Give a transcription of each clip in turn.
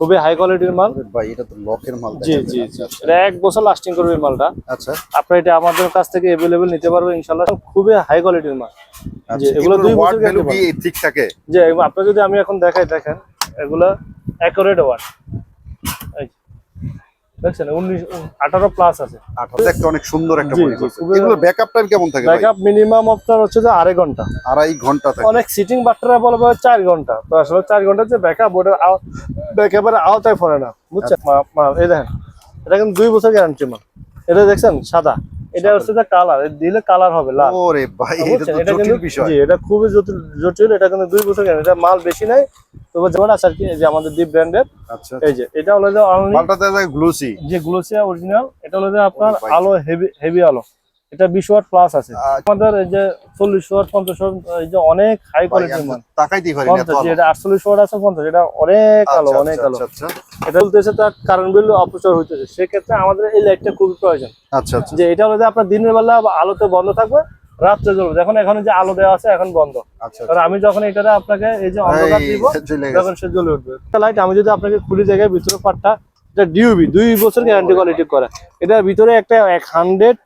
খুবই হাই কোয়ালিটির মাল। ভাই এটা তো লকের মাল জি জি এটা এক বছর লাস্টিং করবে এই মালটা। আচ্ছা। আপনার এটা আমাদের কাছ থেকে अवेलेबल নিতে পারবেন ইনশাআল্লাহ। খুবই হাই কোয়ালিটির মাল। আচ্ছা এগুলো এগুলো দুই বছর গ্যারান্টি ঠিক থাকে? জি আপনি যদি আমি এখন দেখাই দেখেন এগুলো অ্যাকুরেট ওয়াট দেখছেন উনিশ আঠারো প্লাস আছে। আঠারো দেখতে অনেক সুন্দর একটা বই এগুলো ব্যাকআপ টাইম কেমন থাকে ব্যাকআপ মিনিমাম আপনার হচ্ছে যে আড়াই ঘণ্টা। আড়াই ঘণ্টা থাকে। অনেক সিটিং বাটরা বলবে চার ঘণ্টা। তো আসলে চার ঘণ্টা যে ব্যাকআপ ওটার ব্যাকআপের আওতায় পড়ে না। বুঝছেন? মা- মা- এই দেখেন এটা কিন্তু দুই বছর গ্যারান্টি মাল এটা দেখছেন সাদা। এটা হচ্ছে যে কালার দিলে কালার হবে লাল। ওরে ভাই এটা তো জটিল কিন্তু বিষয়। জি এটা খুবই জটিল এটা কিন্তু দুই বছর গ্যারান্টি এটা মাল বেশি নাই। তবে যেমন আছে আর কি এই যে আমাদের দ্বীপ ব্র্যান্ডের আচ্ছা এই যে এটা হলো যে মালটা যায় গ্লুসি যে গ্লোসিয়া অরিজিনাল এটা হলো যে আপনার আলো হেভি হেভি আলো। এটা বিশ ওয়াট প্লাস আছে। আচ্ছা। আমাদের এই যে চল্লিশ ওয়াট পঞ্চাশ ওয়াট এই যে অনেক হাই কোয়ালিটির মাল। তাকাইতেই পারি না আলো। এটা আটচল্লিশ ওয়াট আছে পঞ্চাশ এটা অনেক আলো আচ্ছা, অনেক আচ্ছা, আলো। আচ্ছা, এটা বলতেছে তার কারেন্ট বিল অপচয় হইতেছে। সেক্ষেত্রে আমাদের এই লাইটটা খুবই প্রয়োজন। আচ্ছা আচ্ছা। যে এটা হলো যে আপনার দিনের বেলা আলোতে বন্ধ থাকবে রাত্রে জ্বলবে। এখন যে আলো দেওয়া আছে এখন বন্ধ। আচ্ছা আমি যখন এটাতে আপনাকে এই যে অন্ধকার দিব তখন সে জ্বলে উঠবে। লাইট আমি যদি আপনাকে খুলি জায়গায় ভিতরে পাটটা এটা ডিউবি দুই বছর গ্যারান্টি কোয়ালিটি করে। এটার ভিতরে একটা এক হান্ড্রেড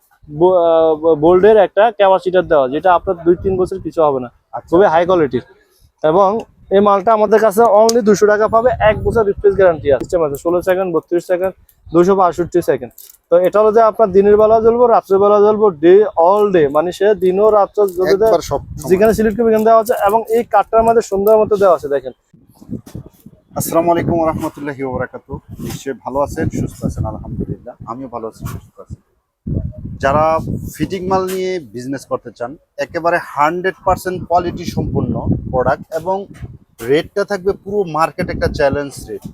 বোল্ডের একটা ক্যাপাসিটার দেওয়া যেটা আপনার দুই তিন বছর কিছু হবে না। আচ্ছা। খুবই হাই কোয়ালিটির এবং এই মালটা আমাদের কাছে অনলি দুশো টাকা পাবে এক বছর রিপ্লেস গ্যারান্টি আছে। ষোলো সেকেন্ড বত্রিশ সেকেন্ড দুশো বাষট্টি সেকেন্ড তো এটা হলো যে আপনার দিনের বেলা জ্বলবো রাত্রের বেলা জ্বলবো ডে অল ডে মানে সে দিনও রাত্র দেয়, একবার সব যেখানে সিলেক্ট করবে এখানে দেওয়া আছে এবং এই কাঠটার মধ্যে সুন্দর মতো দেওয়া আছে দেখেন। আসসালামু আলাইকুম রহমতুল্লাহি ওবরাকাতু নিশ্চয়ই ভালো আছেন সুস্থ আছেন আলহামদুলিল্লাহ। আমিও ভালো আছি সুস্থ আছি। যারা ফিটিং মাল নিয়ে বিজনেস করতে চান, একেবারে হান্ড্রেড পার্সেন্ট কোয়ালিটি সম্পূর্ণ প্রোডাক্ট এবং রেটটা থাকবে পুরো মার্কেট একটা চ্যালেঞ্জ রেট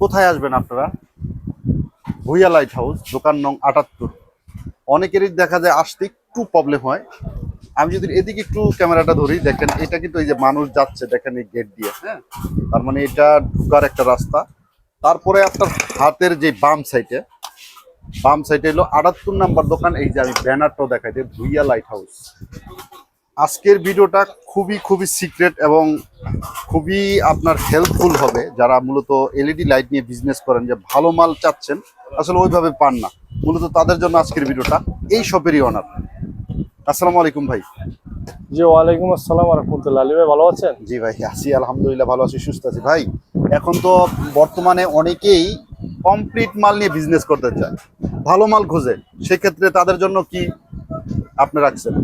কোথায় আসবেন আপনারা? ভুইয়া লাইট হাউস দোকান নং আটাত্তর। অনেকেরই দেখা যায় আসতে একটু প্রবলেম হয়। আমি যদি এদিকে একটু ক্যামেরাটা ধরি, দেখেন এটা কিন্তু এই যে মানুষ যাচ্ছে, দেখেন এই গেট দিয়ে হ্যাঁ? তার মানে এটা ঢুকার একটা রাস্তা। তারপরে আপনার হাতের যে বাম সাইডে বাম সাইডে হলো আটাত্তর নাম্বার দোকান এই যে আমি ব্যানারটাও দেখাই দিই ভুইয়া লাইট হাউস আজকের ভিডিওটা খুবই খুবই সিক্রেট এবং খুবই আপনার হেল্পফুল হবে যারা মূলত এলইডি লাইট নিয়ে বিজনেস করেন যে ভালো মাল চাচ্ছেন আসলে ওইভাবে পান না। মূলত তাদের জন্য আজকের ভিডিওটা এই শপেরই অনার আসসালামু আলাইকুম ভাই। জি ওয়ালাইকুম আসসালাম রহমতুল্লাহ। আলী ভাই ভালো আছেন? জি ভাই আছি আলহামদুলিল্লাহ ভালো আছি সুস্থ আছি। ভাই এখন তো বর্তমানে অনেকেই কমপ্লিট মাল নিয়ে বিজনেস করতে চায়। ভালো মাল খোঁজে। সেক্ষেত্রে তাদের জন্য কি আপনি রাখছেন?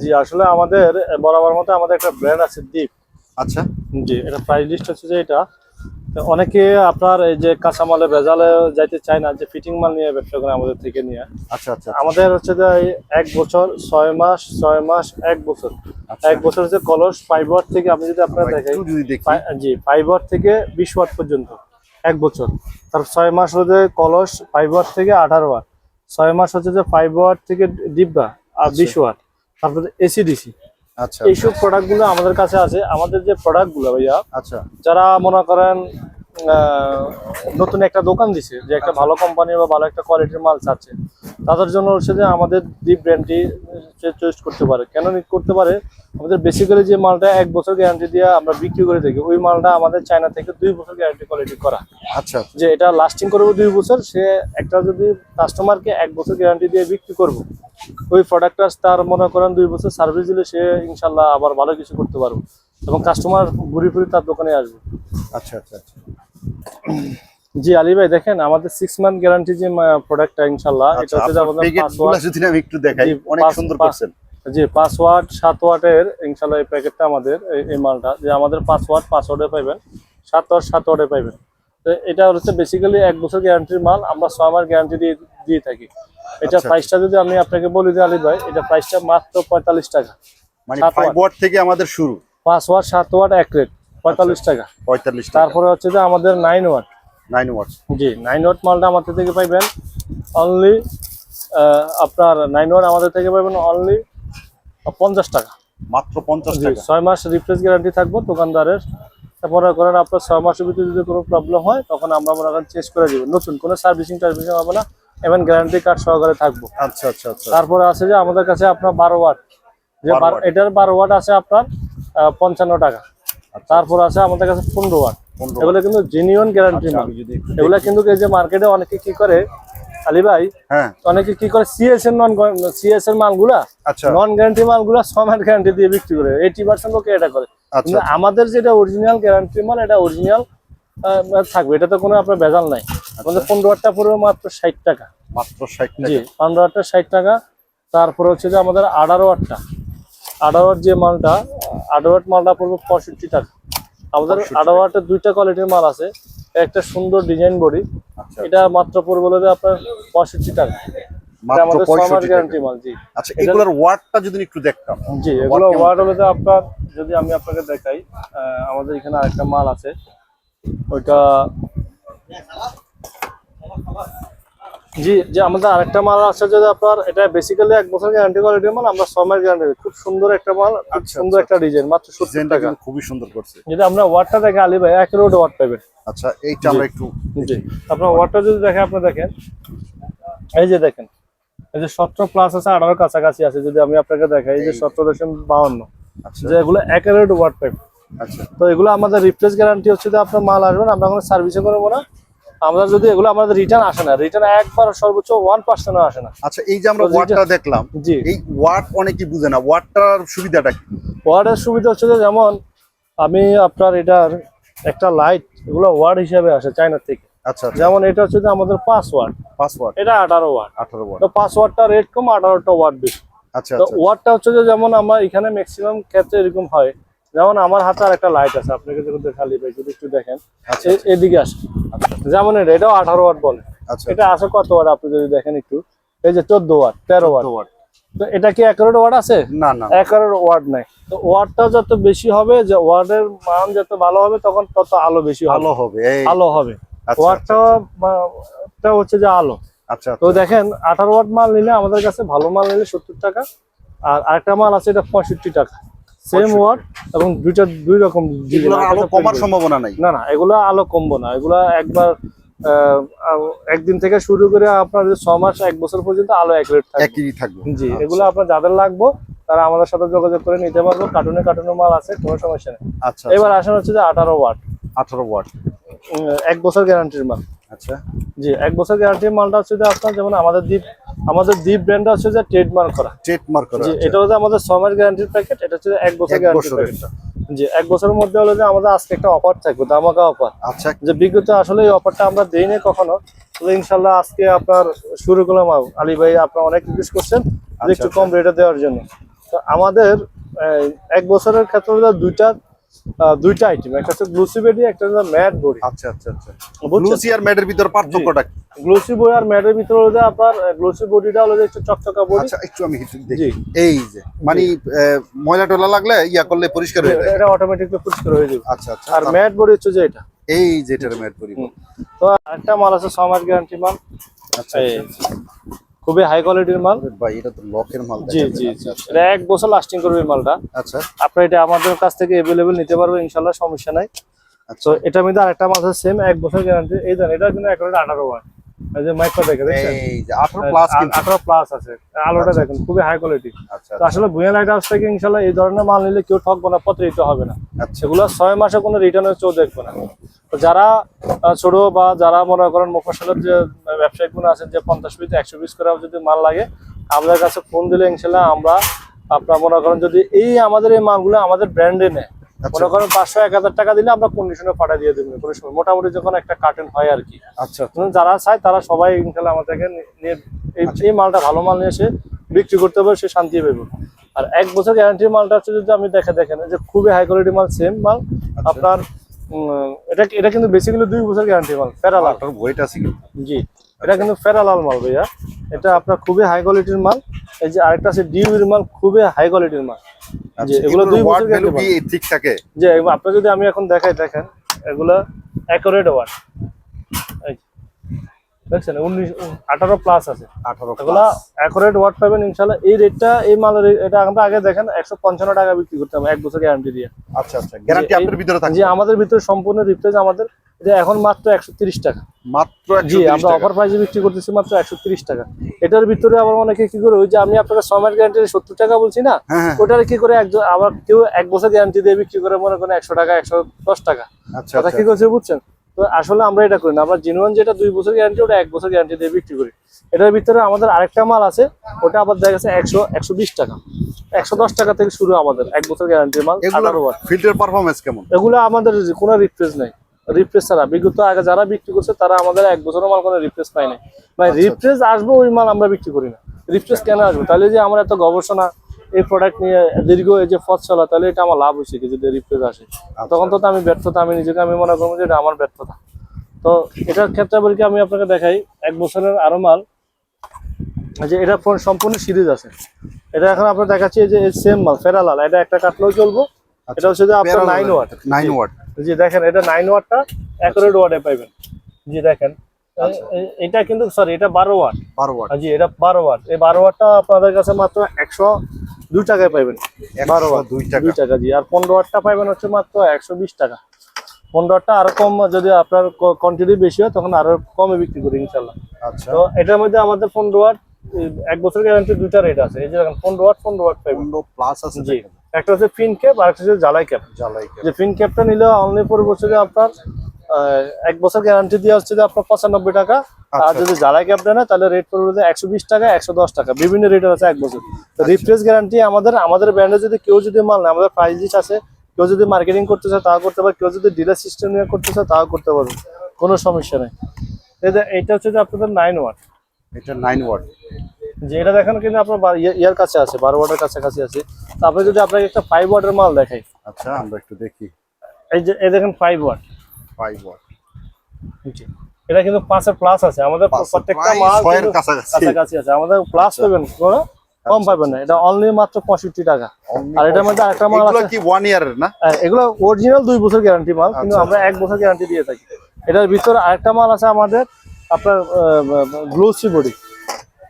জি আসলে আমাদের বরাবর মতো আমাদের একটা ব্র্যান্ড আছে দ্বীপ আচ্ছা। জি এটা প্রাইস লিস্ট হচ্ছে যে এটা। অনেকে আপনার এই যে কাঁচামালে ভেজালে যাইতে চায় না যে ফিটিং মাল নিয়ে ব্যবসা করে আমাদের থেকে নিয়ে। আচ্ছা আচ্ছা আমাদের হচ্ছে যে এক বছর ছয় মাস ছয় মাস এক বছর। আচ্ছা। এক বছর হচ্ছে কলস ফাইভ থেকে আপনি যদি আপনার দেখেন জি ফাইভ থেকে বিশ ওয়াট পর্যন্ত। বছর। তার ছয় মাস হচ্ছে কলস ফাইভ ওয়ার থেকে আঠারো ওয়াট ছয় মাস হচ্ছে যে ফাইভ ওয়াট থেকে ডিব্বা আর বিশ ওয়াট এসি ডিসি আচ্ছা এইসব প্রোডাক্টগুলো আমাদের কাছে আছে। আমাদের যে প্রোডাক্টগুলো ভাইয়া আচ্ছা। যারা মনে করেন নতুন একটা দোকান দিছে যে একটা ভালো কোম্পানি বা ভালো একটা কোয়ালিটির মাল চাচ্ছে। তাদের জন্য হচ্ছে যে আমাদের দ্বীপ ব্র্যান্ডটি চয়েস করতে পারে। কেন করতে পারে? আমাদের বেসিক্যালি যে মালটা এক বছর গ্যারান্টি দিয়ে আমরা বিক্রি করে থাকি ওই মালটা আমাদের চায়না থেকে দুই বছর গ্যারান্টি কোয়ালিটি করা। আচ্ছা যে এটা লাস্টিং করব দুই বছর সে একটা যদি কাস্টমারকে এক বছর গ্যারান্টি দিয়ে বিক্রি করব ওই প্রোডাক্টটা তার মনে করেন দুই বছর সার্ভিস দিলে সে ইনশাল্লাহ আবার ভালো কিছু করতে পারবে এবং কাস্টমার ঘুরে ফিরে তার দোকানে আসবে। আচ্ছা আচ্ছা আচ্ছা। জি আলী ভাই দেখেন আমাদের সিক্স মান্থ গ্যারান্টি যে প্রোডাক্টটা ইনশাল্লাহ এটা আচ্ছা হচ্ছে যে আপনার আমাদের পাঁচ যদি আমি একটু দেখাই অনেক সুন্দর করছেন। জি ওয়াট সাত ওয়াটের ইনশাল্লাহ এই প্যাকেটটা আমাদের এই- মালটা। যে আমাদের পাঁচ ওয়াটে পাইবেন সাত ওয়াট সাত ওয়াটে পাইবেন। তো এটা হচ্ছে বেসিক্যালি এক বছর গ্যারান্টির মাল আমরা ছয় মাস গ্যারান্টি দিয়ে দিয়ে থাকি। এটা আচ্ছা। প্রাইসটা যদি আমি আপনাকে বলি যে আলী ভাই এটা প্রাইসটা মাত্র পঁয়তাল্লিশ টাকা। মানে সাত ফাইভ watt। ওয়াট থেকে আমাদের শুরু। ওয়াট সাত ওয়াট এক রেট পঁয়তাল্লিশ টাকা। পঁয়তাল্লিশ টাকা। তারপরে হচ্ছে যে আমাদের nine watt nine watt G nine watt মালটা আমাদের থেকে পাইবেন অনলি আপনার নাইন ওয়াট আমাদের থেকে পাইবেন অনলি পঞ্চাশ টাকা। মাত্র পঞ্চাশ টাকা। ছয় মাস রিপ্লেস গ্যারান্টি থাকব দোকানদারের। তারপরে করেন আপনার ছয় মাসের ভিতরে যদি কোনো প্রবলেম হয় তখন আমরা মনে করেন চেঞ্জ করে দিব। নতুন কোনো সার্ভিসিং টার্ভিসিং হবে না এবং গ্যারান্টি কার্ড সহকারে থাকব। আচ্ছা আচ্ছা আচ্ছা। তারপরে আছে যে আমাদের কাছে আপনার বারো ওয়াট যে 12 এটার বারো ওয়াট আছে আপনার পঞ্চান্ন টাকা। তারপর আছে আমাদের কাছে পনেরো ওয়াট। এগুলো কিন্তু জেনুইন গ্যারান্টি আচ্ছা, মাল। এগুলা কিন্তু এই যে মার্কেটে অনেকে কি করে আলী ভাই হ্যাঁ। অনেকে কি করে সিএস এর নন সিএস এর মালগুলা আচ্ছা। নন গ্যারান্টি মালগুলা মাস গ্যারান্টি দিয়ে বিক্রি করে। এইটি পার্সেন্ট লোকে এটা করে। আচ্ছা। কিন্তু আমাদের যেটা অরিজিনাল গ্যারান্টি মাল এটা অরিজিনাল থাকবে। এটা তো কোনো আপনার ভেজাল নাই। আচ্ছা। আমাদের পনেরো হাজারটা পড়বে মাত্র ষাট টাকা। মাত্র ষাট জি পনেরো হাজারটা ষাট টাকা। তারপরে হচ্ছে যে আমাদের আঠারো হাজারটা হাজার যে মালটা হাজার মালটা পড়বে পঁয়ষট্টি টাকা। আমাদের 65 আঠারো হাজারটা দুইটা কোয়ালিটির মাল আছে একটা সুন্দর ডিজাইন বডি আচ্ছা। এটা মাত্র পড়বে আপনার পঁয়ষট্টি টাকা। আমাদের ছয় গ্যারান্টি মাল জি। আচ্ছা এগুলোর ওয়ার্ডটা যদি একটু দেখতাম। জি এগুলো? ওয়ার্ড হলো আপনার যদি আমি আপনাকে দেখাই আমাদের এখানে আরেকটা মাল আছে। ওইটা জি যে আমাদের আরেকটা মাল আছে যদি আপনার এটা বেসিক্যালি এক বছর গ্যারান্টি কোয়ালিটির মাল আমরা ছয় মাস গ্যারান্টি খুব সুন্দর একটা মাল খুব আচ্ছা, সুন্দর আচ্ছা, একটা ডিজাইন মাত্র সত্তর টাকা। খুবই সুন্দর করছে। যদি আমরা ওয়ার্ডটা দেখে আলি ভাই এক রোড ওয়ার্ড পাবেন আচ্ছা এইটা আমরা একটু জি। আপনার ওয়ার্ডটা যদি দেখে আপনি দেখেন। এই যে দেখেন এই যে সতেরো প্লাস আছে আঠারো কাছাকাছি আছে যদি আমি আপনাকে দেখাই এই যে সতেরো দশমিক বাউন্ন। আচ্ছা। যে এগুলো একের ওয়ার্ড পাইপ আচ্ছা। তো এগুলো আমাদের রিপ্লেস গ্যারান্টি হচ্ছে যে আপনার মাল আসবেন আমরা কোনো সার্ভিসও করব না। আমরা যদি এগুলো আমাদের রিটার্ন আসে না রিটার্ন একবার সর্বোচ্চ ওয়ান পার্সেন্টও আসে না। আচ্ছা এই যে আমরা ওয়ার্ডটা দেখলাম জি। এই ওয়ার্ড অনেকেই বুঝে না ওয়ার্ডটার সুবিধাটা কি? ওয়ার্ডের সুবিধা হচ্ছে যে যেমন আমি আপনার এটার একটা লাইট এগুলো ওয়ার্ড হিসাবে আসে চায়না থেকে। আচ্ছা আচ্ছা। যেমন এটা হচ্ছে যে আমাদের পাঁচ ওয়ার্ড পাসওয়ার্ড এটা আঠারো ওয়ার্ড আঠারো ওয়ার্ড তো পাঁচ রেট কম আঠারোটা ওয়ার্ড বেশি। আচ্ছা আচ্ছা ওয়ার্ডটা হচ্ছে যে যেমন আমার এখানে ম্যাক্সিমাম ক্ষেত্রে এরকম হয় যেমন আমার হাতে আর একটা লাইট আছে আপনাকে যদি খালি ভাই যদি একটু দেখেন আচ্ছা এদিকে আসে যেমন এটা এটাও আঠারো ওয়াট বলে। আচ্ছা এটা আছে কত ওয়াট আপনি যদি দেখেন একটু। এই যে চোদ্দ ওয়াট তেরো ওয়াট ওয়ার্ড তো এটা কি একারোট ওয়ার্ড আছে? না না। একারোট ওয়ার্ড নাই। তো ওয়াটটা যত বেশি হবে যে ওয়ার্ডের মান যত ভালো হবে তখন তত আলো বেশি ভালো হবে আলো হবে। আচ্ছা, ওয়াটটা টা হচ্ছে যে আলো। আচ্ছা তো দেখেন আঠারো ওয়াট মাল নিলে আমাদের কাছে ভালো মাল নিলে সত্তর টাকা আর আরেকটা মাল আছে এটা পঁয়ষট্টি টাকা। সেম 65 ওয়াট এবং দুইটা দুই রকম আলো কমার সম্ভাবনা নাই। না না এগুলো আলো কমবো না। এগুলো একবার একদিন থেকে শুরু করে আপনার ছ মাস এক বছর পর্যন্ত আলো এক রেট একই থাকবে। জি আচ্ছা, এগুলো আপনার যাদের লাগবে তারা আমাদের সাথে যোগাযোগ করে নিতে পারব। কার্টুনে কার্টুনে মাল আছে কোনো সমস্যা নেই। আচ্ছা এবার আসেন হচ্ছে যে আঠারো ওয়াট। আঠারো ওয়াট। এক বছর গ্যারান্টির মাল। আচ্ছা। জি এক বছর গ্যারান্টির মালটা হচ্ছে যে আপনার যেমন আমাদের দ্বীপ আমাদের দ্বীপ ব্র্যান্ডটা হচ্ছে যে ট্রেডমার্ক করা। ট্রেডমার্ক করা আছে। এটা হচ্ছে আমাদের ছয় মাস গ্যারান্টির প্যাকেট এটা হচ্ছে এক বছর গ্যারান্টির। জি এক বছরের মধ্যে হলো যে আমাদের আজকে একটা অফার থাকবে দামাকা অফার আচ্ছা। যে বিগত আসলে এই অফারটা আমরা দেইনি কখনো তবে ইনশাল্লাহ আজকে আপনার শুরু করলাম আলী ভাই আপনার অনেক রিকোয়েস্ট করছেন আচ্ছা, একটু কম রেটে দেওয়ার জন্য। তো আমাদের এক বছরের ক্ষেত্রে দুইটা দুইটা আইটেম একটা হচ্ছে গ্লুসি বেডি একটা হচ্ছে ম্যাট বডি আচ্ছা আচ্ছা আচ্ছা। বুঝছেন? লুসি আর ম্যাডের ভিতর পার্থক্যটা কি? গ্লুসি বডি আর ম্যাটের ভিতরে হলো যে আপনার গ্লুসি বডিটা হলো যে একটু চকচকা বডি আচ্ছা একটু আমি একটু দেখি। এই যে মানে ময়লা টলা লাগলে ইয়া করলে পরিষ্কার হয়ে যায়। এটা অটোমেটিকলি পরিষ্কার হয়ে যাবে। আচ্ছা আচ্ছা। আর ম্যাট বডি হচ্ছে যে এটা। এই যেটার ম্যাট পরিমাণ তো একটা মাল আছে মাস গ্যারান্টি মাল। আচ্ছা। এই, খুবই হাই কোয়ালিটির মাল। ভাই এটা তো লকের মাল জি জি এটা এক বছর লাস্টিং করবে এই মালটা। আচ্ছা। আপনার এটা আমাদের কাছ থেকে अवेलेबल নিতে পারবেন ইনশাআল্লাহ সমস্যা নাই। আচ্ছা। তো এটা মধ্যে আরেকটা মাল আছে সেম এক বছর গ্যারান্টি এই দেন এটা কিন্তু এক আঠারো ওয়াট এই যে মাইকটা দেখে এই যে 18 প্লাস কিন্তু। আঠারো প্লাস আছে। আলোটা দেখেন খুবই হাই কোয়ালিটি আচ্ছা তো আসলে ভুয়া লাইট হাউস থেকে ইনশাল্লাহ এই ধরনের মাল নিলে কেউ ঠকবে না প্রতারিত হবে না। আচ্ছা। সেগুলো ছয় মাসে কোনো রিটার্নের দেখবে না। তো যারা ছোট বা যারা মনে করেন মফসলের যে ব্যবসায়িক গুণ আছেন যে পঞ্চাশ পিস একশো পিস করে যদি মাল লাগে আমাদের কাছে ফোন দিলে ইনশাল্লাহ আমরা আপনার মনে করেন যদি এই আমাদের এই মালগুলো আমাদের ব্র্যান্ডে নেয় আচ্ছা মনে করেন পাঁচশো এক হাজার টাকা দিলে আমরা কন্ডিশনে দিয়ে দেবো। কোনো সময়। মোটামুটি যখন একটা কার্টেন হয় আর কি। আচ্ছা। যারা চায় তারা সবাই ইনশাল্লাহ আমাদেরকে নিয়ে এই এই মালটা ভালো মাল নিয়ে এসে বিক্রি করতে পারবে সে শান্তি পাবে। আর এক বছর গ্যারান্টির মালটা হচ্ছে যদি আমি দেখে দেখেন যে খুবই হাই কোয়ালিটি মাল সেম মাল আপনার এটা এটা কিন্তু বেসিক্যালি দুই বছর গ্যারান্টি মাল প্যারালাল মালটার ওয়েট আছে জি। এটা কিন্তু ফেরালাল মাল ভাইয়া। এটা আপনার খুবই হাই কোয়ালিটির মাল। এই যে আরেকটা আছে ডিউর মাল খুবই হাই কোয়ালিটির মাল। আচ্ছা এগুলো দুই বছর ঠিক থাকে? যে আপনার যদি আমি এখন দেখাই দেখেন এগুলো অ্যাকোরেট ওয়াট দেখছেন উনিশ আঠারো প্লাস আছে। আঠারো এগুলা অ্যাকুরেট ওয়াট পাবেন ইনশাল্লাহ। এই রেটটা এই মালের এটা আমরা আগে দেখেন একশো পঞ্চান্ন টাকা বিক্রি করতাম এক বছর গ্যারান্টি দিয়ে। আচ্ছা আচ্ছা। গ্যারান্টি আপনার ভিতরে জি আমাদের ভিতরে সম্পূর্ণ রিপ্লেস আমাদের এটা এখন মাত্র একশো তিরিশ টাকা। মাত্র জি আমরা অফার প্রাইসে বিক্রি করতেছি মাত্র একশো টাকা। এটার ভিতরে আবার অনেকে কি করে ওই যে আমি আপনাকে ছয় মাস গ্যারান্টি সত্তর টাকা বলছি না হ্যাঁ হ্যাঁ। ওটার কি করে একজন আবার কেউ এক বছর গ্যারান্টি দিয়ে বিক্রি করে মনে করেন একশো টাকা একশো দশ টাকা। আচ্ছা কথা আচ্ছা। কি করছে বুঝছেন? তো আসলে আমরা এটা করি না। আমরা জেনুয়ান যেটা দুই বছর গ্যারান্টি ওটা এক বছর গ্যারান্টি দিয়ে বিক্রি করি। এটার ভিতরে আমাদের আরেকটা মাল আছে ওটা আবার দেখা গেছে একশো একশো বিশ টাকা। একশো দশ টাকা থেকে শুরু আমাদের এক বছর গ্যারান্টির মাল ফিল্টার পারফরমেন্স কেমন? এগুলো আমাদের কোনো রিপ্লেস নাই। রিপ্লেস ছাড়া। বিগত আগে যারা বিক্রি করছে তারা আমাদের এক বছরের মাল কোনো রিপ্লেস পায় নাই। ভাই আচ্ছা, রিপ্লেস আসবে ওই মাল আমরা বিক্রি করি না। রিপ্লেস কেন আসবে? তাহলে যে আমরা এত গবেষণা এই প্রোডাক্ট নিয়ে দীর্ঘ এই যে পথ চলা তাহলে এটা আমার লাভ হয়েছে কি যদি রিপ্লেস আসে? আচ্ছা। তখন তো আমি ব্যর্থতা আমি নিজেকে আমি মনে করব যে এটা আমার ব্যর্থতা। তো এটার ক্ষেত্রে বলি কি আমি আপনাকে দেখাই এক বছরের আরও মাল। যে এটা ফোন সম্পূর্ণ সিরিজ আছে। এটা এখন আপনার দেখাচ্ছি যে সেম মাল ফেরালাল এটা একটা কাটলেও চলবো। এটা হচ্ছে যে আপনার nine watt nine watt G দেখেন এটা নাইন ওয়াটটা অ্যাকুরেট ওয়াটে পাইবেন। জি দেখেন। আচ্ছা। এটা কিন্তু সরি এটা বারো ওয়াট বারো ওয়াট জি এটা বারো ওয়াট এই বারো ওয়াটটা আপনাদের কাছে মাত্র একশো দুই টাকায় পাইবেন। বারো দুই টাকা। দুই টাকা জি। আর পনেরো ওয়াটটা পাইবেন হচ্ছে মাত্র একশো বিশ টাকা। পনেরো ওয়াটটা আরও কম যদি আপনার কোয়ান্টিটি বেশি হয় তখন আরও কমে বিক্রি করি ইনশাল্লাহ আচ্ছা। তো এটার মধ্যে আমাদের পনেরো ওয়াট এক বছর গ্যারান্টি দুইটা রেট আছে। এই যে দেখেন পনেরো ওয়াট পনেরো পাইবেন। পনেরো প্লাস আছে জি। একটা হচ্ছে ফিন ক্যাপ আর একটা হচ্ছে জ্বালাই ক্যাপ জ্বালাই যে ফিন ক্যাপটা নিলে অনলি পর বছরে আপনার এক বছর গ্যারান্টি দেওয়া হচ্ছে যে আপনার পঁচানব্বই টাকা। আর আচ্ছা। যদি জ্বালাই ক্যাপ দেয় না তাহলে রেট পড়বে একশো বিশ টাকা একশো দশ টাকা। বিভিন্ন রেটের আছে এক বছর। তো আচ্ছা। রিপ্লেস গ্যারান্টি আমাদের আমাদের ব্র্যান্ডে যদি কেউ যদি মাল নেয় আমাদের প্রাইস লিস্ট আছে কেউ যদি মার্কেটিং করতে চায় তাও করতে পারে। কেউ যদি ডিলার সিস্টেম নিয়ে করতে চায় তাও করতে পারবে কোনো সমস্যা নেই। এইটা হচ্ছে যে আপনাদের নাইন ওয়াট এটা নাইন ওয়াট যে এটা দেখেন কিন্তু আপনার ইয়ে- ইয়ার কাছে আছে বারো ওয়াটের কাছাকাছি আছে। তারপরে যদি আপনাকে একটা ফাইভ ওয়াটের মাল দেখাই। আচ্ছা আমরা একটু দেখি। এই যে এই দেখেন ফাইভ ওয়াট ফাইভ ওয়াট জি। এটা কিন্তু পাঁচের প্লাস আছে। আমাদের প্রত্যেকটা মাল কাছাকাছি। আছে। আমাদের প্লাস পাবেন কোনো কম পাবেন না। এটা অনলি মাত্র পঁয়ষট্টি টাকা। আর এটার মধ্যে আরেকটা মাল আছে। কি ওয়ান ইয়ারের না? এগুলো অরিজিনাল দুই বছর গ্যারান্টি মাল কিন্তু আচ্ছা, আমরা এক বছর গ্যারান্টি দিয়ে থাকি। এটার ভিতরে আরেকটা মাল আছে আমাদের আপনার গ্লোসি বডি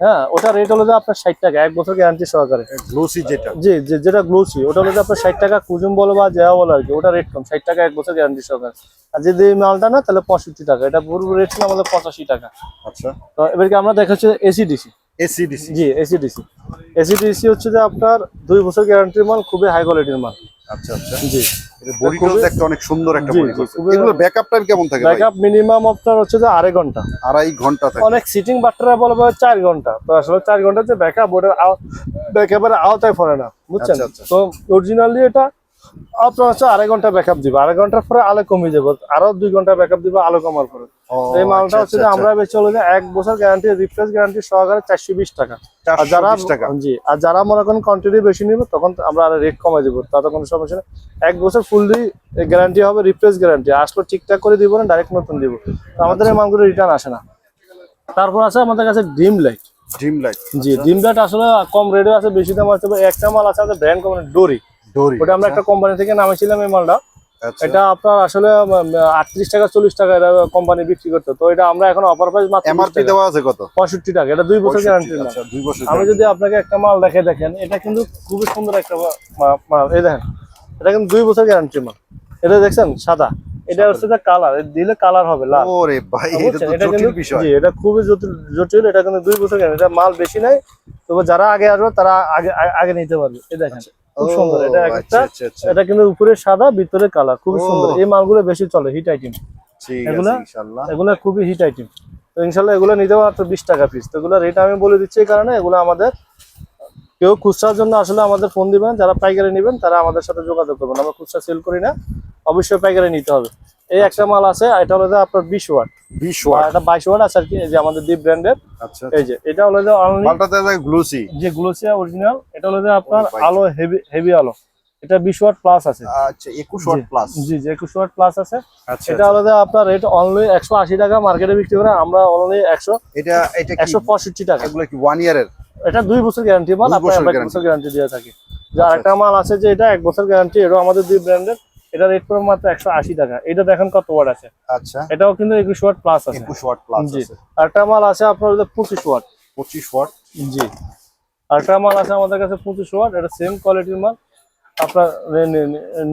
হ্যাঁ ওটা রেট হলো যে আপনার ষাট টাকা এক বছর গ্যারান্টি সহকারে। গ্লোসি যেটা। জি যে যেটা গ্লোসি ওটা হলো যে আপনার ষাট টাকা কুজুম বলো বা যা বলো আর কি ওটা রেট কম ষাট টাকা এক বছর গ্যারান্টি সহকারে। আর যদি মালটা না তাহলে পঁয়ষট্টি টাকা এটা পুরো রেট ছিল আমাদের পঁচাশি টাকা। আচ্ছা। তো এবারকে আমরা দেখাচ্ছি এসিডিসি এসিডিসি জি এসিডিসি এসিডিসি হচ্ছে যে আপনার দুই বছর গ্যারান্টির মাল খুবই হাই কোয়ালিটির মাল। আচ্ছা আচ্ছা। জি। একটা অনেক সুন্দর একটা এগুলো ব্যাকআপ টাইম কেমন থাকে ব্যাকআপ মিনিমাম আপনার হচ্ছে যে আড়াই ঘণ্টা। আড়াই ঘণ্টা থাকে। অনেক সিটিং ঘণ্টা। তো আসলে চার ঘণ্টা যে ব্যাকআপ ওটা ব্যাকআপের আওতায় পড়ে না বুঝছেন? আচ্ছা, আচ্ছা। তো অরিজিনালি এটা আপনার হচ্ছে আড়াই ঘণ্টা ব্যাকআপ দিবে। আড়াই ঘণ্টার পরে আলো কমে যাবে। আরও দুই ঘণ্টা ব্যাকআপ দিবে আলো কমার পরে। এই মালটা আচ্ছা, হচ্ছে আচ্ছা, আমরা বেচে হলো যে এক বছর গ্যারান্টি রিপ্লেস গ্যারান্টি সহকারে চারশো বিশ টাকা। আর যারা জি আর যারা মনে করেন কোয়ান্টিটি বেশি নিবে তখন আমরা রেট কমাই দেবো। তাতে কোনো সমস্যা নেই। এক বছর ফুললি গ্যারান্টি হবে রিপ্লেস গ্যারান্টি আসলে ঠিকঠাক করে দিব না ডাইরেক্ট নতুন দিব। আমাদের এই মালগুলো রিটার্ন আসে না। তারপর আছে আমাদের কাছে ডিম লাইট ডিম লাইট জি ডিম লাইট আসলে কম রেটে আছে বেশি দাম আছে একটা মাল আছে আমাদের ব্র্যান্ড কোম্পানি ডোরি ডোরি ওটা আমরা একটা কোম্পানি থেকে নামেছিলাম এই মালটা। আচ্ছা। এটা আপনার আসলে আটত্রিশ টাকা চল্লিশ টাকা এটা কোম্পানি বিক্রি করতো। তো এটা আমরা এখন অফার প্রাইস মাত্র এমআরপি দেওয়া আছে কত? পঁয়ষট্টি টাকা এটা দুই বছর গ্যারান্টি 65 আচ্ছা দুই বছর আমি যদি আপনাকে একটা মাল দেখে দেখেন এটা কিন্তু খুবই সুন্দর একটা মাল। এই দেখেন এটা কিন্তু দুই বছর গ্যারান্টি মাল। এটা দেখছেন সাদা। এটা হচ্ছে কালার দিলে কালার হবে লাল। ওরে ভাই এটা তো জটিল কিন্তু বিষয়। জি এটা খুবই জটিল এটা কিন্তু দুই বছর গ্যারান্টি এটা মাল বেশি নাই তবে যারা আগে আসবে তারা আগে আগে- আগে নিতে পারবে। এই দেখেন। খুব সুন্দর। এটা একটা আচ্ছা আচ্ছা আচ্ছা। এটা কিন্তু উপরে সাদা ভিতরে কালার খুবই সুন্দর। এই মালগুলো বেশি চলে হিট আইটেম? এগুলো খুবই হিট আইটেম তো ইনশাল্লাহ এগুলো নিতে মাত্র বিশ টাকা পিস তো এগুলো রেট আমি বলে দিচ্ছি এই কারণে এগুলো আমাদের কেউ খুচরার জন্য আসলে আমাদের ফোন দিবেন। যারা পাইকারি নেবেন তারা আমাদের সাথে যোগাযোগ করবেন। আমরা খুচরা সেল করি না। অবশ্যই পাইকারি নিতে হবে। এই একটা মাল আছে এটা হলো যে আপনার বিশ ওয়াট। 20 আর ওয়াট এটা বাইশ ওয়াট আছে আর কি এই যে আমাদের দ্বীপ ব্র্যান্ডের আচ্ছা এই যে এটা হলো যে অনলি মালটাতে আছে গ্লুসি যে গ্লোসিয়া অরিজিনাল এটা হলো যে আপনার আলো হেভি হেভি আলো। এটা বিশ ওয়াট প্লাস আছে। আচ্ছা 21 ওয়াট প্লাস জি জি একুশ ওয়াট প্লাস আছে। আচ্ছা এটা হলো যে আপনার রেট অনলি একশো আশি টাকা মার্কেটে বিক্রি করে আমরা অনলি একশো এটা এটা কি একশো পঁয়ষট্টি টাকা। এগুলো কি ওয়ান ইয়ারের এটা দুই বছর গ্যারান্টি মাল আপনার এক বছর গ্যারান্টি দিয়ে থাকি। যে আরেকটা মাল আছে যে এটা এক বছর গ্যারান্টি এটাও আমাদের দুই ব্র্যান্ডের এটা রেট পড়বে মাত্র একশো আশি টাকা। এটা দেখেন কত ওয়াট আছে। আচ্ছা। এটাও কিন্তু একুশ ওয়াট প্লাস আছে। একুশ ওয়াট প্লাস জি। আরেকটা মাল আছে আপনার পঁচিশ ওয়াট পঁচিশ ওয়াট জি। আরেকটা মাল আছে আমাদের কাছে পঁচিশ ওয়াট এটা সেম কোয়ালিটির মাল। আপনার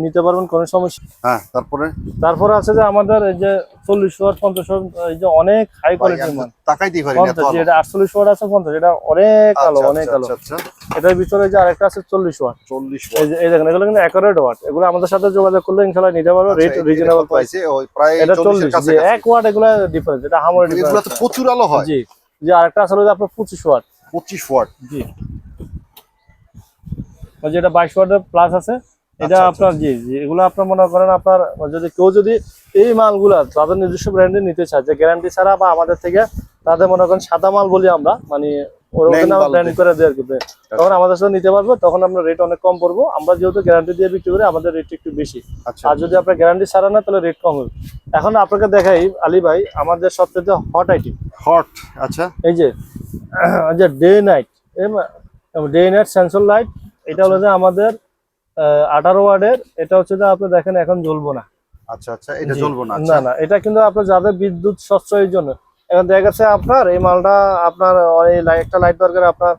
নিতে পারবেন কোনো সমস্যা হ্যাঁ তারপরে? তারপরে আছে যে আমাদের এই যে চল্লিশ ওয়াট পঞ্চাশ ওয়াট এই যে অনেক হাই কোয়ালিটির মাল। তাকাই পারি পঞ্চাশ এটা আটচল্লিশ ওয়াট আছে পঞ্চাশ এটা অনেক আলো আচ্ছা, অনেক আচ্ছা, আলো। আচ্ছা, আচ্ছা। এটার ভিতরে যে আরেকটা আছে চল্লিশ ওয়াট। চল্লিশ এই দেখেন এগুলো কিন্তু অ্যাকোরেট ওয়াট এগুলো আমাদের সাথে যোগাযোগ করলে ইনশাল্লাহ নিতে পারব রেট আচ্ছা, রিজনেবল প্রাইস আছে? এটা চল্লিশ এক ওয়াট এগুলো ডিফারেন্স এটা হামার ডিফারেন্স প্রচুর আলো হয়। জি যে আরেকটা আসলে আপনার পঁচিশ ওয়াট পঁচিশ ওয়াট। জি। ওই যে এটা বাইশ ওয়াটের প্লাস আছে এটা আচ্ছা, আপনার জি জি এগুলো আপনার মনে করেন আপনার যদি কেউ যদি এই মালগুলা তাদের নিজস্ব ব্র্যান্ডে নিতে চায় যে গ্যারান্টি ছাড়া বা আমাদের থেকে তাদের মনে করেন সাদা মাল বলি আমরা মানে। করে দেয় আর কি। তখন আমাদের সাথে নিতে পারবে তখন আমরা রেট অনেক কম পড়ব। আমরা যেহেতু গ্যারান্টি দিয়ে বিক্রি করি আমাদের রেট একটু বেশি। আচ্ছা। আর যদি আপনার গ্যারান্টি ছাড়া না তাহলে রেট কম হবে। এখন আপনাকে দেখাই আলী ভাই আমাদের সবথেকে হট আইটেম হট আচ্ছা। এই যে যে day night day night sensor light এটা হলো যে আমাদের আঠারো ওয়ার্ডের এটা হচ্ছে যে আপনি দেখেন এখন জ্বলবো না। আচ্ছা আচ্ছা এটা জ্বলবো না না আচ্ছা। না এটা কিন্তু আপনার যাদের বিদ্যুৎ সাশ্রয়ের জন্য। এখন দেখা যাচ্ছে আপনার এই মালটা আপনার একটা লাইট দরকার আপনার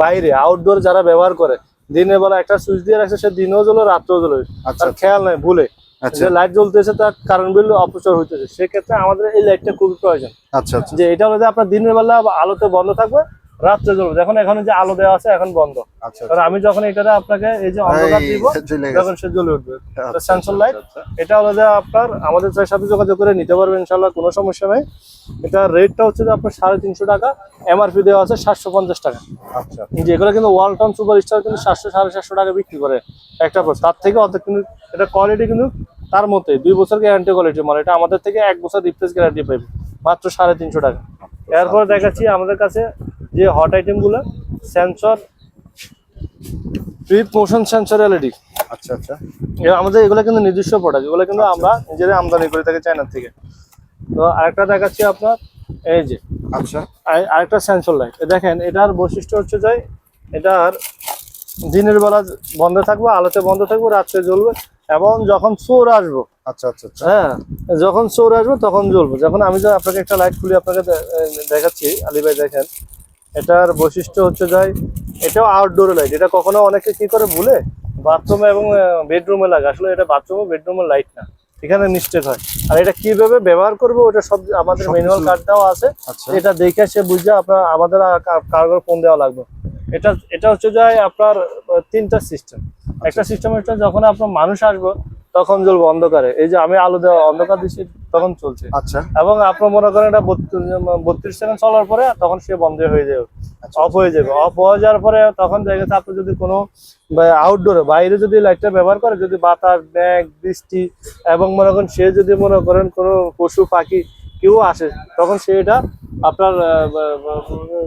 বাইরে আউটডোর যারা ব্যবহার করে দিনের বেলা একটা সুইচ দিয়ে রাখছে সে দিনেও জ্বলো রাত্রেও জ্বলো তার খেয়াল নাই ভুলে। যে লাইট জ্বলতেছে তার কারেন্ট বিল অপচয় হইতেছে। সেক্ষেত্রে আমাদের এই লাইটটা খুবই প্রয়োজন। আচ্ছা আচ্ছা। যে এটা হলো যে আপনার দিনের বেলা আলোতে বন্ধ থাকবে রাত্রে জ্বলবে। যখন এখানে যে আলো দেওয়া আছে এখন বন্ধ। আচ্ছা কারণ আমি যখন এটাতে আপনাকে এই যে অন্ধকার দিব তখন সে জ্বলে উঠবে। আচ্ছা, সেন্সর লাইট আচ্ছা, এটা হলো যে আপনার আমাদের সাথে যোগাযোগ করে নিতে পারবেন ইনশাল্লাহ কোনো সমস্যা নাই। এটা রেটটা হচ্ছে যে আপনার সাড়ে তিনশো টাকা এমআরপি দেওয়া আছে সাতশো পঞ্চাশ টাকা। আচ্ছা। এগুলো কিন্তু ওয়ালটন সুপার স্টার কিন্তু সাতশো সাড়ে সাতশো টাকা বিক্রি করে একটা পর তার থেকে অর্ধেক কিন্তু এটা কোয়ালিটি কিন্তু তার মধ্যে দুই বছর গ্যারান্টি কোয়ালিটি মানে এটা আমাদের থেকে এক বছর রিপ্লেস গ্যারান্টি পাইবে মাত্র সাড়ে তিনশো টাকা। এরপরে দেখাচ্ছি আমাদের কাছে যে হট আইটেমগুলো sensor trip motion sensor LED আচ্ছা আচ্ছা। আমাদের এগুলো কিন্তু নিজস্ব প্রোডাক্ট এগুলো কিন্তু আমরা নিজেরাই আমদানি করে থাকি চায়নার থেকে। তো আরেকটা দেখাচ্ছি আপনার এই যে। আচ্ছা। আরে- আরেকটা সেন্সর লাইট দেখেন এটার বৈশিষ্ট্য হচ্ছে যে এটার দিনের বেলা বন্ধ থাকবে আলোতে বন্ধ থাকবে রাত্রে জ্বলবে এবং যখন চোর আসব আচ্ছা আচ্ছা আচ্ছা। হ্যাঁ যখন চোর আসব তখন জ্বলবে। যখন আমি যে আপনাকে একটা লাইট খুলে আপনাকে দেখাচ্ছি আলী ভাই দেখেন। এটার বৈশিষ্ট্য হচ্ছে যাই এটাও আউটডোর লাইট এটা কখনো অনেকে কি করে ভুলে? বাথরুমে এবং বেডরুমে লাগে। আসলে এটা বাথরুমে বেডরুমের লাইট না। এখানে মিস্টেক হয়। আর এটা কীভাবে ব্যবহার করব ওটা সব আমাদের ম্যানুয়াল কার্ড দেওয়া আছে। আচ্ছা। এটা দেখে সে বুঝে আপনার আমাদের কারগর ফোন দেওয়া লাগবে। এটা এটা হচ্ছে যে আপনার তিনটা সিস্টেম একটা সিস্টেম হচ্ছে যখন আপনার মানুষ আসবে তখন জ্বলবে অন্ধকারে। এই যে আমি আলো দেওয়া অন্ধকার দিচ্ছি তখন চলছে। আচ্ছা। এবং আপনার মনে করেন এটা বত্রিশ সেকেন্ড চলার পরে তখন সে বন্ধ হয়ে যাবে। আচ্ছা অফ হয়ে যাবে। অফ হয়ে যাওয়ার পরে তখন দেখা যাচ্ছে আপনি যদি কোনো আউটডোরে বাইরে যদি লাইটটা ব্যবহার করে যদি বাতাস ব্যাগ বৃষ্টি এবং মনে করেন সে যদি মনে করেন কোনো পশু পাখি কেউ আসে তখন সে এটা আপনার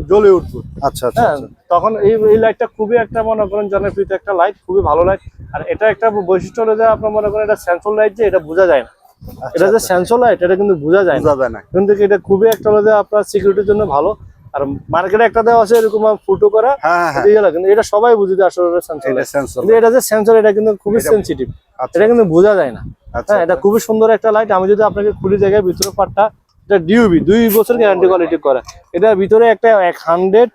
জ্বলে উঠবে। আচ্ছা আচ্ছা হ্যাঁ আচ্ছা। তখন এই এই লাইটটা খুবই একটা মনে করেন জনপ্রিয় একটা লাইট খুবই ভালো লাইট আর এটা একটা বৈশিষ্ট্য হলো যে আপনার মনে করেন এটা সেন্সর লাইট যে এটা বোঝা যায় না। এটা যে আচ্ছা, সেন্সর লাইট এটা কিন্তু বোঝা যায় না। কিন্তু এটা খুবই একটা হলো যে আপনার সিকিউরিটির জন্য ভালো। আর মার্কেটে একটা দেওয়া আছে এরকম ফুটো করা। হ্যাঁ হ্যাঁ এটা ইয়ে কিন্তু এটা সবাই বুঝে আসলে কিন্তু এটা যে সেন্সর এটা কিন্তু খুবই সেনসিটিভ আচ্ছা এটা কিন্তু বোঝা যায় না। আচ্ছা হ্যাঁ এটা খুবই সুন্দর একটা লাইট আমি যদি আপনাকে খুলি জায়গায় ভিতরে পাটটা এটা ডিউবি দুই বছর গ্যারান্টি কোয়ালিটি করা। এটার ভিতরে একটা এক হান্ড্রেড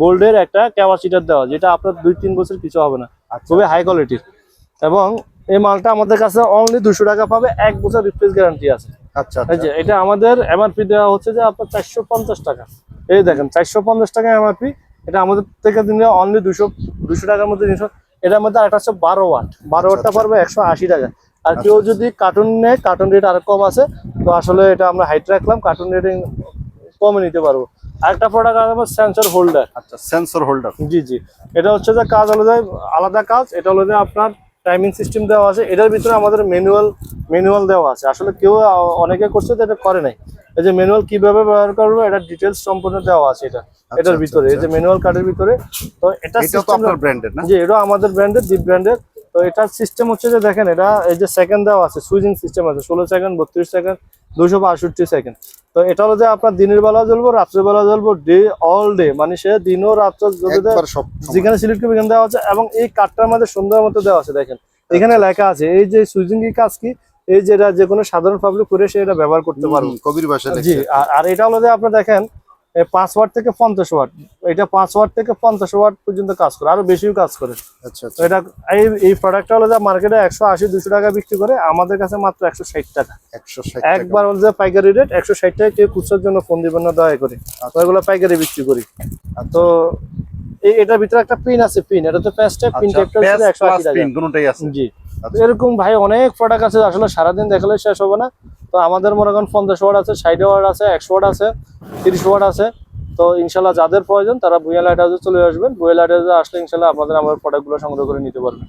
বোল্ডের একটা ক্যাপাসিটার দেওয়া যেটা আপনার দুই তিন বছর কিছু হবে না। আচ্ছা। খুবই হাই কোয়ালিটির এবং এই মালটা আমাদের কাছে অনলি দুশো টাকা পাবে এক বছর রিপ্লেস গ্যারান্টি আছে। আচ্ছা এটা আমাদের এমআরপি দেওয়া হচ্ছে যে আপনার চারশো পঞ্চাশ টাকা। এই দেখেন চারশো পঞ্চাশ টাকা এমআরপি এটা আমাদের থেকে দিনে অনলি দুশো দুশো টাকার মধ্যে জিনিস এটার মধ্যে আরেকটা হচ্ছে বারো ওয়াট। বারো ওয়াটটা আচ্ছা। পারবে একশো আশি টাকা। আর কেউ যদি কার্টুন নেয় কার্টুন রেট আরও কম আছে তো আসলে এটা আমরা হাইট রাখলাম কার্টুন রেটে কমে নিতে পারব। আরেকটা প্রোডাক্ট আছে সেন্সর হোল্ডার আচ্ছা সেন্সর হোল্ডার জি জি। এটা হচ্ছে যে কাজ হলো যে আলাদা কাজ এটা হলো যে আপনার টাইমিং সিস্টেম দেওয়া আছে এটার ভিতরে আমাদের ম্যানুয়াল ম্যানুয়াল দেওয়া আছে। আসলে কেউ অনেকে করছে তো এটা করে নাই। এই যে ম্যানুয়াল কীভাবে ব্যবহার করব এটা ডিটেলস সম্পূর্ণ দেওয়া আছে এটা এটার আচ্ছা, ভিতরে। এই যে ম্যানুয়াল কার্ডের ভিতরে তো এটা এটা তো আপনার ব্র্যান্ডেড না? জি এটা আমাদের ব্র্যান্ডের ডিপ ব্র্যান্ডের তো এটার সিস্টেম হচ্ছে যে দেখেন এটা এই যে সেকেন্ড দেওয়া আছে সুইচিং সিস্টেম আছে ষোলো সেকেন্ড বত্রিশ সেকেন্ড দুশো বাষট্টি সেকেন্ড তো এটা হলো যে আপনার দিনের বেলা জ্বলবো রাত্রের বেলা জ্বলবো ডে অল ডে মানে সে দিনও রাত্র যেখানে সিলেক্ট করবে এখানে দেওয়া আছে এবং এই কাঠটার মধ্যে সুন্দর মতো দেওয়া আছে দেখেন। এখানে লেখা আছে এই যে সুইচিং কি কাজ কি এই যেটা যে কোনো সাধারণ পাবলিক করে সে এটা ব্যবহার করতে পারবে। কবির ভাষা জি আর- এটা হলো যে আপনার দেখেন পাঁচ ওয়াট থেকে পঞ্চাশ ওয়াট। এটা পাঁচ ওয়াট থেকে পঞ্চাশ ওয়াট পর্যন্ত কাজ করে আরও বেশিও কাজ করে। আচ্ছা তো আচ্ছা এটা এই এই প্রোডাক্টটা হলো যে মার্কেটে একশো আশি দুশো টাকা বিক্রি করে আমাদের কাছে মাত্র একশো ষাট টাকা। একশো ষাট একবার হলো যে পাইকারি রেট একশো ষাট টাকা কেউ খুচরার জন্য ফোন দিবেন না দয়া করে। এগুলো পাইকারি বিক্রি করি। তো এই এটার ভিতরে একটা পিন আছে পিন এটা তো প্যাচ টাইপ পিন টাইপটা একশো আশি টাকা। আছে। জি। আচ্ছা। এরকম ভাই অনেক প্রোডাক্ট আছে, আসলে সারাদিন দেখালে শেষ হবে না। তো আমাদের মনে করেন পঞ্চাশ ওয়ার্ড আছে, ষাট ওয়ার্ড আছে, একশো ওয়ার্ড আছে, তিরিশ ওয়ার্ড আছে। তো ইনশাল্লাহ যাদের প্রয়োজন তারা ভুয়া লাইট হাউসে চলে আসবেন। ভুয়া লাইট হাউসে আসলে ইনশাল্লাহ আপনাদের আমার প্রোডাক্টগুলো সংগ্রহ করে নিতে পারবেন।